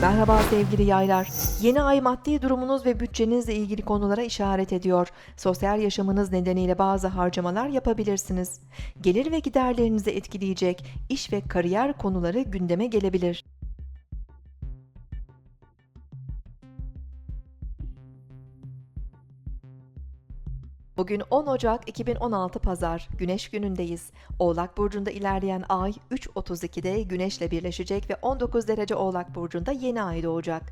Merhaba sevgili yaylar. Yeni ay maddi durumunuz ve bütçenizle ilgili konulara işaret ediyor. Sosyal yaşamınız nedeniyle bazı harcamalar yapabilirsiniz. Gelir ve giderlerinizi etkileyecek iş ve kariyer konuları gündeme gelebilir. Bugün 10 Ocak 2016 Pazar, Güneş günündeyiz. Oğlak Burcu'nda ilerleyen ay 3.32'de Güneş'le birleşecek ve 19 derece Oğlak Burcu'nda yeni ay doğacak.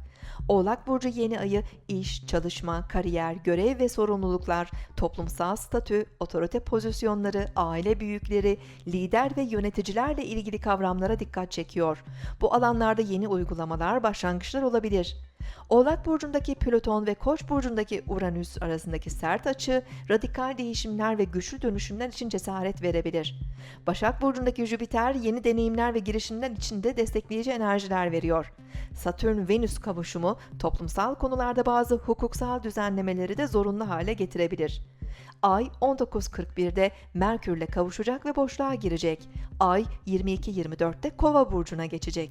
Oğlak Burcu yeni ayı iş, çalışma, kariyer, görev ve sorumluluklar, toplumsal statü, otorite pozisyonları, aile büyükleri, lider ve yöneticilerle ilgili kavramlara dikkat çekiyor. Bu alanlarda yeni uygulamalar, başlangıçlar olabilir. Oğlak Burcu'ndaki Plüton ve Koç Burcu'ndaki Uranüs arasındaki sert açı, radikal değişimler ve güçlü dönüşümler için cesaret verebilir. Başak Burcu'ndaki Jüpiter yeni deneyimler ve girişimler için de destekleyici enerjiler veriyor. Satürn-Venüs kavuşumu toplumsal konularda bazı hukuksal düzenlemeleri de zorunlu hale getirebilir. Ay 19.41'de Merkürle kavuşacak ve boşluğa girecek. Ay 22.24'te Kova burcuna geçecek.